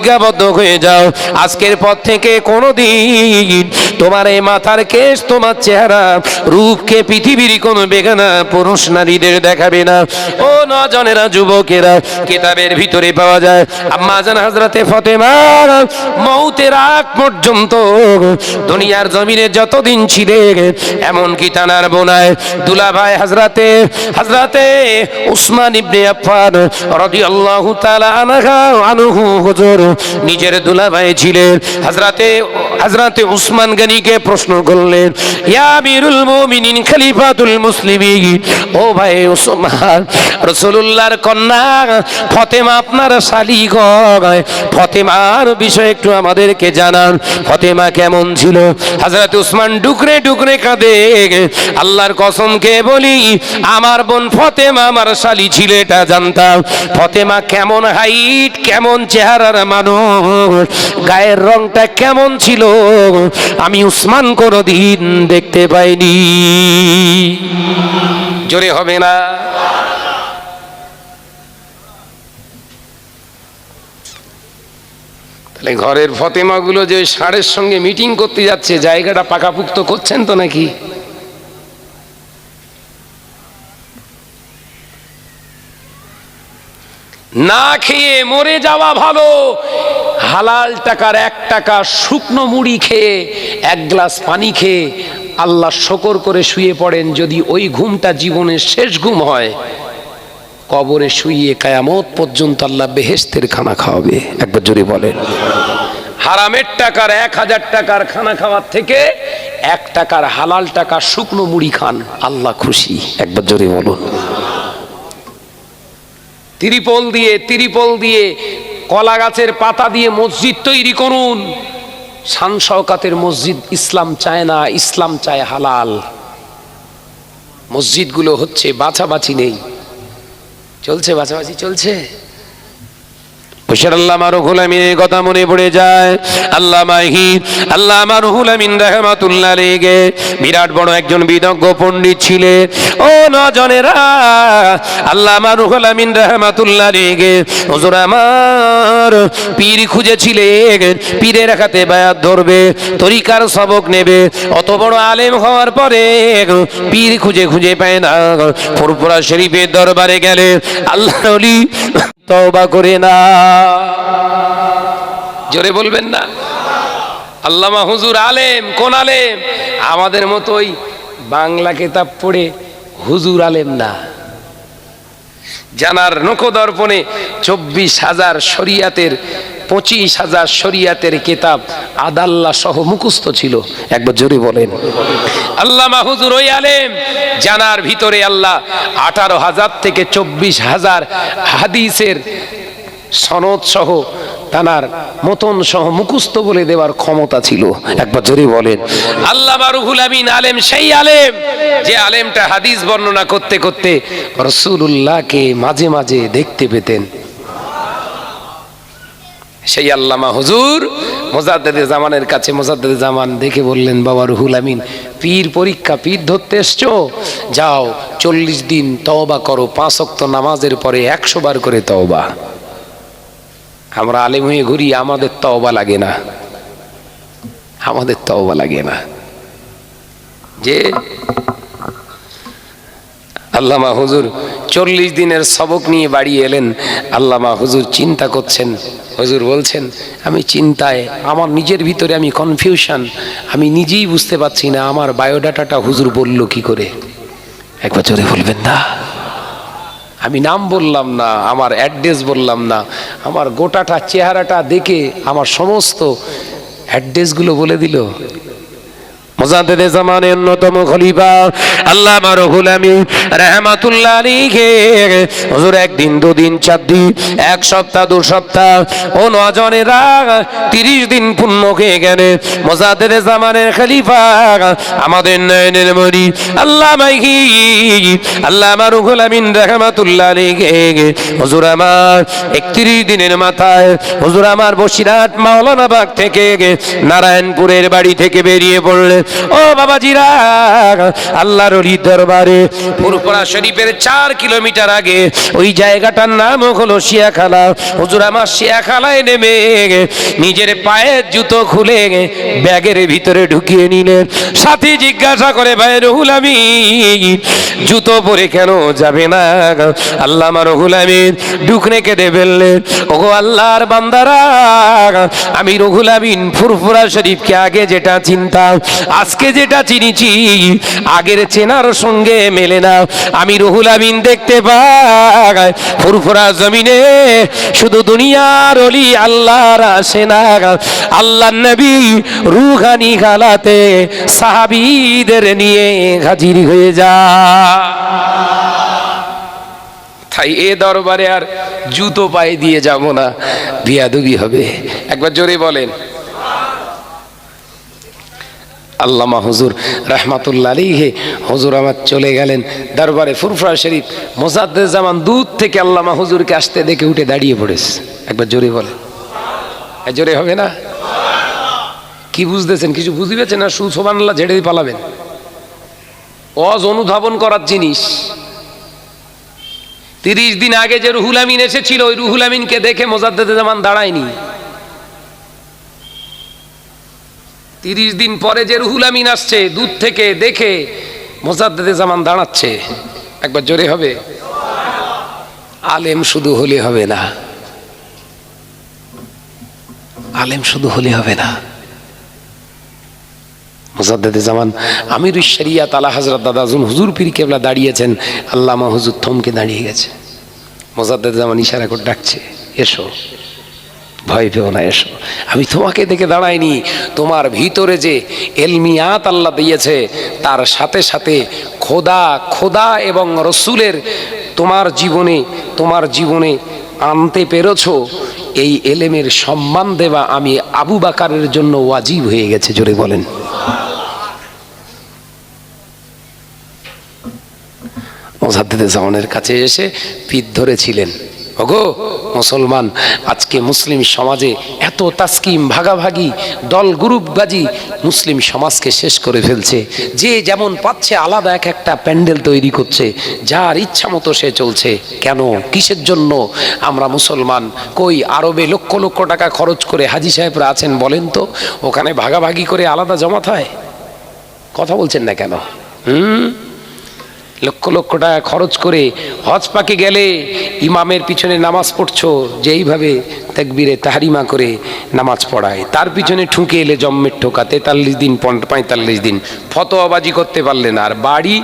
প্রতিজ্ঞাবদ্ধ হয়ে যাও। আজকের পর থেকে কোনোদিন তোমার এই মাথার কেশ, তোমার চেহারা, রূপকে পৃথিবীর কোনো বেগানা পুরুষ নারীদের দেখাবে না। ও নজনেরা, যুবকেরা, কিতাবের ভিতরে পাওয়া যায়, আম্মা জান হাজরাতে ফতেমা মৌতের আগ পর্যন্ত দুনিয়ার জমিনে যতদিন ছিলেন এমনকি তানার বোনায় দুলাভাই হাজরাতে হাজরাতে উসমান ইবনে আফফান রাদিয়াল্লাহু তাআলা আনহু হুজুর নিজের দুলাভাই ছিলেন। হাজরাতে হাজরাতে উসমান গনিকে প্রশ্ন করলেন, ইয়া আমিরুল মুমিনিন, খলিফাতুল মুসলিমিন, ও ভাই উসমান, রাসূলুল্লাহর কন্যা, ফতেমা আপনার শালি গয় ফতেমার বিষয়ে একটু আমাদেরকে জানান, ফতেমা কেমন ছিল? হযরত উসমান ডুকরে ডুকরে কাঁদে, আল্লাহর কসমকে বলি, আমার বোন ফতেমা আমার শালি ছিল, এটা জানতাম। ফতেমা কেমন হাইট, কেমন চেহারার মানুষ, গায়ের রংটা কেমন ছিল আমি উসমান কোনো দিন দেখতে পাইনি। জোরে হবে না। তাহলে ঘরের ফতেমাগুলো যে ষাঁড়ের সঙ্গে মিটিং করতে যাচ্ছে, জায়গাটা পাকাপুক্ত করছেন তো নাকি? না খেয়ে মরে যাওয়া ভালো। হালাল টাকার এক টাকা শুকনো মুড়ি খেয়ে, এক গ্লাস পানি খেয়ে আল্লাহ শকর করে শুয়ে পড়েন যদি ওই ঘুমটা জীবনের শেষ ঘুম হয়। কবরে শুইয়ে কায়ামত পর্যন্ত আল্লাহ বেহেস্তের খানা খাওয়াবে। একবার জোরে বলেন। হারামের টাকার এক হাজার টাকার খানা খাওয়ার থেকে এক টাকার হালাল টাকা শুকনো মুড়ি খান, আল্লাহ খুশি। একবার জোরে বলুন। ত্রিপল দিয়ে ত্রিপল দিয়ে কলা গাছের পাতা দিয়ে মসজিদ তৈরি করুন। শান শওকাতের মসজিদ ইসলাম চায় না, ইসলাম চায় হালাল। মসজিদগুলো হচ্ছে বাছাবাছি নেই। চলছে বাছাবাছি, চলছে? হুশার আল্লাহ মারুহুল আমিনের কথা মনে পড়ে যায়। আল্লাহ মাহি আল্লাহ মারুহুল আমিন রহমাতুল্লাহ লেগে বিরাট বড় একজন বিদজ্ঞ পণ্ডিত ছিলেন ও নজনেরা, আল্লাহ মারুহুল আমিন রহমাতুল্লাহ লেগে হুজুর আমার পীর খুঁজেছিলেন পীরের হাতে বায়াত ধরবে, তরিকার সবক নেবে। অত বড় আলেম হওয়ার পরে পীর খুঁজে খুঁজে পায় না। ফুরপুরা শরীফের দরবারে গেলে আল্লাহ তওবা করে না। জোরে বলবেন না? আল্লামা হুজুর আলেম, কোন আলেম? আমাদের মতোই বাংলা কেতাব পড়ে হুজুর আলেম না। জানার নখদর্পণে চব্বিশ হাজার শরিয়াতের পঁচিশ হাজার শরিয়াতের কেতাব আদাল্লা সহ মুখস্থ ছিল। একবার জোরে বলেন। আল্লাহ মাহুজুর ওই আলেম, জানার ভিতরে আল্লাহ আঠারো হাজার থেকে চব্বিশ হাজার হাদিসের সনদ সহ তানার মতন সহ মুখস্থ বলে দেওয়ার ক্ষমতা ছিল। একবার জোরে বলেন। আল্লাহ রুহুল আমিন আলেম, সেই আলেম যে আলেমটা হাদিস বর্ণনা করতে করতে রসুল্লাহকে মাঝে মাঝে দেখতে পেতেন। সেই আল্লামা হুজুর মোজাদ্দেদে জামানের কাছে মোজাদ্দেদে জামান দেখে বললেন, বাবা রুহুল আমিন, পীর পরীক্ষা, পীর ধরতে এসছো? যাও, চল্লিশ দিন তওবা করো, পাঁচ অক্ত নামাজের পরে একশো বার করে তওবা। আমরা আলেম হয়ে ঘুরি, আমাদের তওবা লাগে না। আমাদের তওবা লাগে না। যে আল্লামা হুজুর চল্লিশ দিনের সবক নিয়ে বাড়ি এলেন। আল্লামা হুজুর চিন্তা করছেন, হুজুর বলছেন, আমি চিন্তায়, আমার নিজের ভিতরে আমি কনফিউশন আমি নিজেই বুঝতে পারছি না, আমার বায়োডাটাটা হুজুর বলল কি করে? এক বছরে বলবেন না। আমি নাম বললাম না, আমার অ্যাড্রেস বললাম না, আমার গোটাটা চেহারাটা দেখে আমার সমস্ত অ্যাড্রেসগুলো বলে দিল। মোজাদ্দেদে জামানের অন্যতম খলিফা আল্লাহ মারুহুল আমিন রাহমাতুল্লাহ আলাইহি। হুজুর একদিন, দুদিন, চার দিন, এক সপ্তাহ, দু সপ্তাহ ও নজনেরা তিরিশ দিন পূর্ণ হয়ে গেলে মোজাদ্দেদে জামানের খলিফা আমাদের নয়নের মরি। আল্লাহ মাইহি আল্লাহ মারুহুল আমিন রাহমাতুল্লাহ আলাইহি। হুজুর আমার একত্রিশ দিনের মাথায়, হুজুর আমার বসিরহাট মাওলানা বাগ থেকে নারায়ণপুরের বাড়ি থেকে বেরিয়ে পড়লেন। ও বাবাজিরা, আল্লাহর অলির দরবারে ফুরফুরা শরীফের চার কিলোমিটার আগে ওই জায়গাটার নাম হলো শিয়াখালা। হুজুর আমার শিয়াখালায় নেমে নিজের পায়ের জুতো খুলে ব্যাগের ভিতরে ঢুকিয়ে নিলেন সাথী জিজ্ঞাসা করে, ভাই রহুল আমি জুতো পরে কেন যাবে না আল্লাহ আমার রহুল আমিন ঢুকনে কেঁদে ফেললেন। ওগো আল্লাহর বান্দারা, আমি রহুল আমিন ফুরফুরা শরীফকে আগে যেটা চিনতাম আজকে যেটা চিনিছি, আগের চেনার সঙ্গে মেলে না। আমি রহুল আমিন দেখতে পাই, ফুরফুরা জমিনে শুধু দুনিয়ার অলি আল্লাহর আসে না। আল্লাহ নবী রুহানি গালাতে সাহাবীদের নিয়ে হাজির হয়ে যা। তাই এ দরবারে আর জুতো পায়ে দিয়ে যাব না, বিয়াদুবি হবে। একবার জোরে বলেন। আল্লামা হুজুর রহমাতুল্লা আলীহে হুজুর আমার চলে গেলেন দরবারে ফুরফুরা শরীফ মোসাদ্দের জামান দূর থেকে আল্লামা হুজুরকে আসতে দেখে উঠে দাঁড়িয়ে পড়েছে। একবার জোরে বলে জোরে হবে না? কি বুঝতেছেন? কিছু বুঝি পেয়েছেন না? সুসোবান আল্লাহ ঝেড়ে দিয়ে পালাবেন। অজ অনুধাবন করার জিনিস। তিরিশ দিন আগে যে রুহুল আমিন এসেছিল, ওই রুহুল আমিনকে দেখে মোজাদ্দেদে জামান দাঁড়ায়নি। তিরিশ দিন পরে যে রুহুল আমিন আসছে, দূর থেকে দেখে মোজাদ্দেদে জামান দাঁড়াচ্ছে। একবার জোরে হবে। আলেম শুধু হলে হবে না। আলেম শুধু হলে হবে না। মোজাদ্দেদে জামান আমির শরিয়া তালা হজরত দাদাজুল হুজুর পীর কেবলা দাঁড়িয়েছেন। আল্লামা হুজুর থমকে দাঁড়িয়ে গেছে। মোজাদ্দেদ জামান ইশারা করে ডাকছে, এসো। ভয় পেও না, এসো। আমি তোমাকে দেখে দাঁড়াইনি। তোমার ভিতরে যে এলমিয়াত আল্লাহ দিয়েছে, তার সাথে সাথে খোদা খোদা এবং রসুলের তোমার জীবনে তোমার জীবনে আনতে পেরেছ। এই এলেমের সম্মান দেওয়া আমি আবু বাকারের জন্য ওয়াজিব হয়ে গেছে, জোরে বলেন। মোজাদ্দেদে জামানের কাছে এসে পিঠ ধরেছিলেন। ওগো, মুসলমান, আজকে মুসলিম সমাজে এত তাস্কিম, ভাগাভাগি, দল গ্রুপবাজি মুসলিম সমাজকে শেষ করে ফেলছে। যে যেমন পাচ্ছে আলাদা এক একটা প্যান্ডেল তৈরি করছে, যার ইচ্ছা মতো সে চলছে। কেন? কিসের জন্য? আমরা মুসলমান, কই আরবে লক্ষ লক্ষ টাকা খরচ করে হাজি সাহেবরা আছেন বলেন তো? ওখানে ভাগাভাগি করে আলাদা জমাত হয়? কথা বলছেন না কেন? হুম? লক্ষ লক্ষ টাকা খরচ করে হজ পাকে গেলে ইমামের পিছনে নামাজ পড়ছো যেইভাবে তেকবিরে তাহারিমা করে নামাজ পড়ায়। তার পিছনে ঠুকে এলে জম্মের ঠোকা, তেতাল্লিশ দিন পঁয়তাল্লিশ দিন। ফতোয়াবাজি করতে পারলেন আর বাড়ি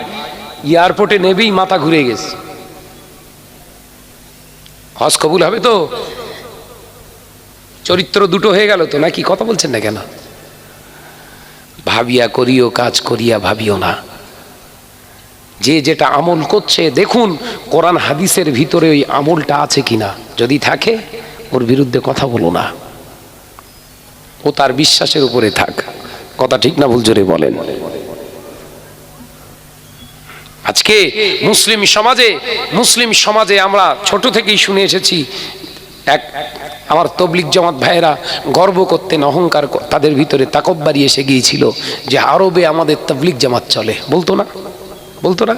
এয়ারপোর্টে নেবেই মাথা ঘুরে গেছে। হজ কবুল হবে তো? চরিত্র দুটো হয়ে গেল তো নাকি? কথা বলছেন না কেন? ভাবিয়া করিও, কাজ করিয়া ভাবিও না। যে যেটা আমল করছে, দেখুন কোরআন হাদিসের ভিতরে ওই আমলটা আছে কিনা। যদি থাকে, ওর বিরুদ্ধে কথা বলো না। ও তার বিশ্বাসের উপরে থাক। কথা ঠিক না, ভুল জোরে বলেন। আজকে মুসলিম সমাজে মুসলিম সমাজে আমরা ছোট থেকেই শুনে এসেছি, এক আমার তবলিক জমাত ভাইয়েরা গর্ব করতেন, অহংকার তাদের ভিতরে তাকব্বারি এসে গিয়েছিল যে আরবে আমাদের তবলিক জামাত চলে। বলতো না? বলতো না?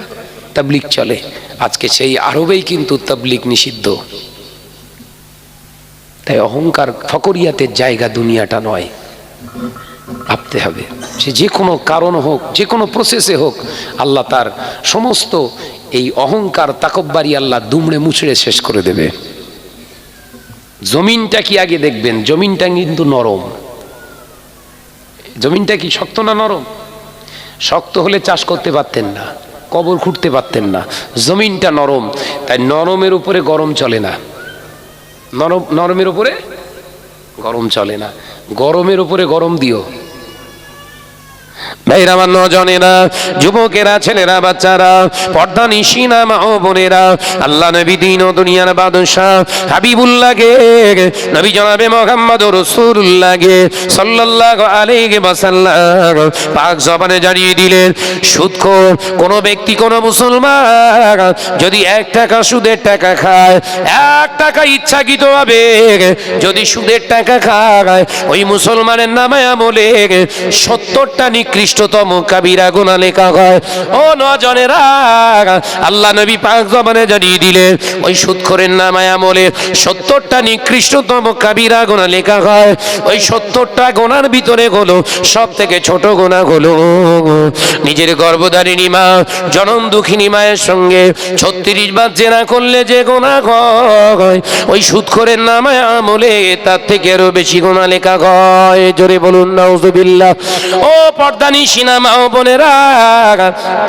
তাবলিক চলে। আজকে সেই আরবেই কিন্তু তাবলিক নিষিদ্ধ। তাই অহংকার ফকরিয়াতের জায়গা দুনিয়াটা নয়। ভাবতে হবে। সে যে কোনো কারণ হোক, যে কোনো প্রসেসে হোক, আল্লাহ তার সমস্ত এই অহংকার, তাকব্বারি আল্লাহ দুমড়ে মুচড়ে শেষ করে দেবে। জমিনটা কি আগে দেখবেন? জমিনটা কিন্তু নরম। জমিনটা কি শক্ত না নরম? শক্ত হলে চাষ করতে পারতেন না। কবর খুঁড়তে পারতেন না। জমিনটা নরম, তাই নরমের উপরে গরম চলে না। নরম, নরমের উপরে গরম চলে না। গরমের উপরে গরম দিও। ভাইরা আমার নজনেরা, যুবকেরা, ছেলেরা, বাচ্চারা, পর্দা নিশিনা মা ও বোনেরা, আল্লাহ নবী দিন ও দুনিয়ার বাদশাহ হাবিবুল্লাহকে, নবী জনাবে মোহাম্মদ রসুল্লাহকে সাল্লাল্লাহু আলাইহি ওয়াসাল্লাম পাক জবানে জানিয়ে দিলেন, সুদখোর কোন ব্যক্তি, কোন মুসলমান যদি এক টাকা সুদের টাকা খায়, এক টাকা ইচ্ছাকৃত হবে যদি সুদের টাকা খায়, ওই মুসলমানের নামে আমলে সত্তরটা নিকৃষ্ট নিকৃষ্টতম কাবিরা গুণা লেখা হয়। ও নজনেরা আল্লাহ নবী পাক জমানে জানিয়ে দিলেন, ওই সুৎখরের নামায় আমলে সত্তরটা নিকৃষ্টতম কাবিরা গোনা লেখা হয়। ওই সত্তরটা গোনার ভিতরে হলো সব থেকে ছোট গোনা হলো নিজের গর্ভধারিণী মা, জনম দুঃখিনী মায়ের সঙ্গে ছত্রিশ বার জেনা করলে যে গোনা হয়, ওই সুৎখরের নামায় আমলে তার থেকে আরও বেশি গোনা লেখা হয়। জোরে বলুন, নাউজুবিল্লাহ। ও পর্দানি সিনেমা বোনেরা।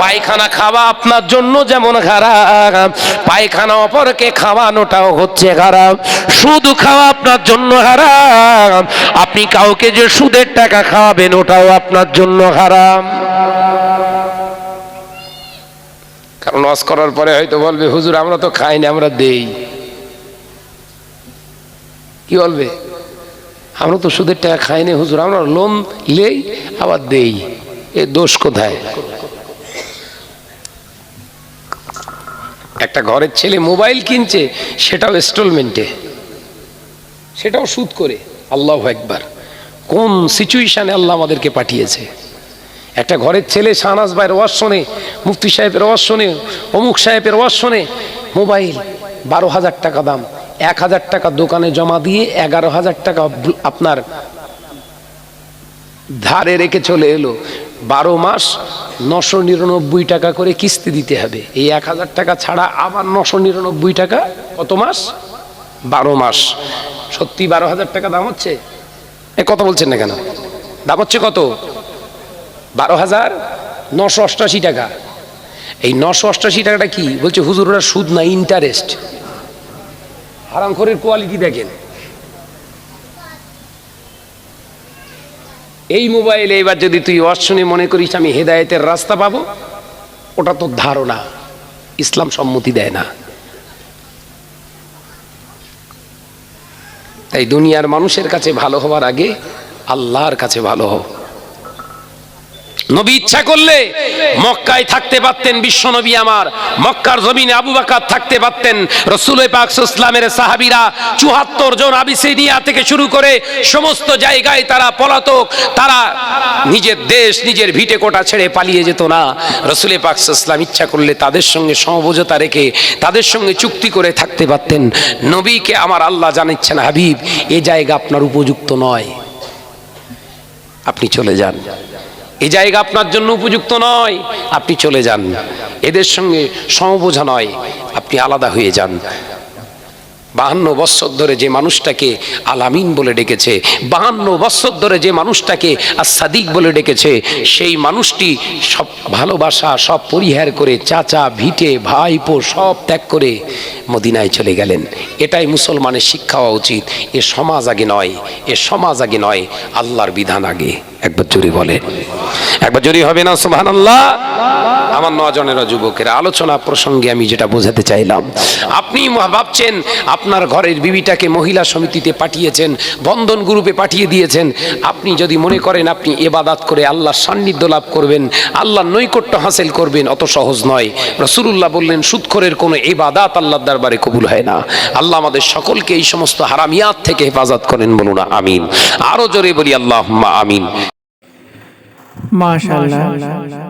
পায়খানা খাওয়া আপনার জন্য যেমন খারাপ। পায়খানা অপরকে খাওয়ানোটাও হচ্ছে খারাপ। শুধু খাওয়া আপনার জন্য হারাম আপনি কাউকে যে সুদের টাকা খাওয়াবেন, ওটাও আপনার জন্য হারাম কারণ ওয়াজ করার পরে হয়তো বলবে, হুজুর, আমরা তো খাই না, আমরা দেই। কি বলবে? আমরা তো সুদের টাকা খাই না, হুজুর, আমরা লোন লেই, আবার দেই। এ দোষ কোথায়? একটা ঘরের ছেলে মোবাইল কিনছে, সেটাও ইনস্টলমেন্টে সেটাও সুদ করে, আল্লাহ একবার কোন সিচুয়েশনে আল্লাহ আমাদেরকে পাঠিয়েছে? একটা ঘরের ছেলে শাহনাজ ভাইয়ের ওয়াজ শোনে, মুফতি সাহেবের ওয়াজ শোনে, অমুক সাহেবের ওয়াজ শোনে, মোবাইল বারো হাজার টাকা দাম, এক হাজার টাকা দোকানে জমা দিয়ে এগারো হাজার টাকা আপনার ধারে রেখে চলে এলো। বারো মাস নশো নিরানব্বই টাকা করে কিস্তি দিতে হবে। এই এক হাজার টাকা ছাড়া আবার নশো নিরানব্বই টাকা কত মাস? বারো মাস। সত্যি বারো হাজার টাকা দাম হচ্ছে? এ, কত বলছেন না কেন? দাম হচ্ছে কত? বারো হাজার নশো অষ্টাশি টাকা। এই নশো অষ্টাশি টাকাটা কি? বলছে হুজুর সুদ না ইন্টারেস্ট হারামখোরের কোয়ালিটি দেখেন। এই মোবাইলে এবার যদি তুই ওয়াজ মনে করিস আমি হেদায়েতের রাস্তা পাবো, ওটা তোর ধারণা। ইসলাম সম্মতি দেয় না। তাই দুনিয়ার মানুষের কাছে ভালো হওয়ার আগে আল্লাহর কাছে ভালো হও। নবী ইচ্ছা করলে মক্কায় থাকতে পারতেন, বিশ্ব নবী আমার। মক্কার জমিনে আবু বাকার থাকতে পারতেন, রসুল ইসলামের সাহাবিরা চুহাত্তর জন আবিসিনিয়া থেকে শুরু করে সমস্ত জায়গায় তারা পলাতক, তারা নিজের দেশ, নিজের ভিটে কোটা ছেড়ে পালিয়ে যেত না। রসুল পাক ইসলাম ইচ্ছা করলে তাদের সঙ্গে সমবোঝতা রেখে, তাদের সঙ্গে চুক্তি করে থাকতে পারতেন। নবীকে আমার আল্লাহ জানাচ্ছেন হাবিব, এ জায়গা আপনার উপযুক্ত নয়। আপনি চলে যান। এই জায়গা আপনার জন্য উপযুক্ত নয়। আপনি চলে যান। এদের সঙ্গে সমবোঝা নয়। আপনি আলাদা হয়ে যান। বাহান্ন বৎসর ধরে যে মানুষটাকে আলামিন বলে ডেকেছে, বাহান্ন বৎসর ধরে যে মানুষটাকে আর সাদিক বলে ডেকেছে, সেই মানুষটি সব ভালোবাসা, সব পরিহার করে চাচা, ভিটে, ভাইপো সব ত্যাগ করে মদিনায় চলে গেলেন। এটাই মুসলমানের শিক্ষা হওয়া উচিত। এ সমাজ আগে নয়, এ সমাজ আগে নয়, আল্লাহর বিধান আগে। একবার জোরে বলে একবার জোরে হবে না সুবহান আল্লাহ আমার নজনেরা যুবকেরা আলোচনা প্রসঙ্গে আমি যেটা বোঝাতে চাইলাম। আপনি ভাবছেন আপনার ঘরের বিবিটাকে মহিলা সমিতিতে পাঠিয়েছেন বন্ধন গ্রুপে পাঠিয়ে দিয়েছেন। আপনি যদি মনে করেন আপনি এবাদাত করে আল্লাহর সান্নিধ্য লাভ করবেন আল্লাহর নৈকট্য হাসিল করবেন অত সহজ নয়। রসুলুল্লাহ বললেন সুৎখরের কোনো এবাদাত আল্লাহর দরবারে কবুল হয় না। আল্লাহ আমাদের সকলকে এই সমস্ত হারামিয়াত থেকে হেফাজত করেন বলুন আমিন। আরও জোরে বলি আল্লাহ আমিন। মাশাআল্লাহ।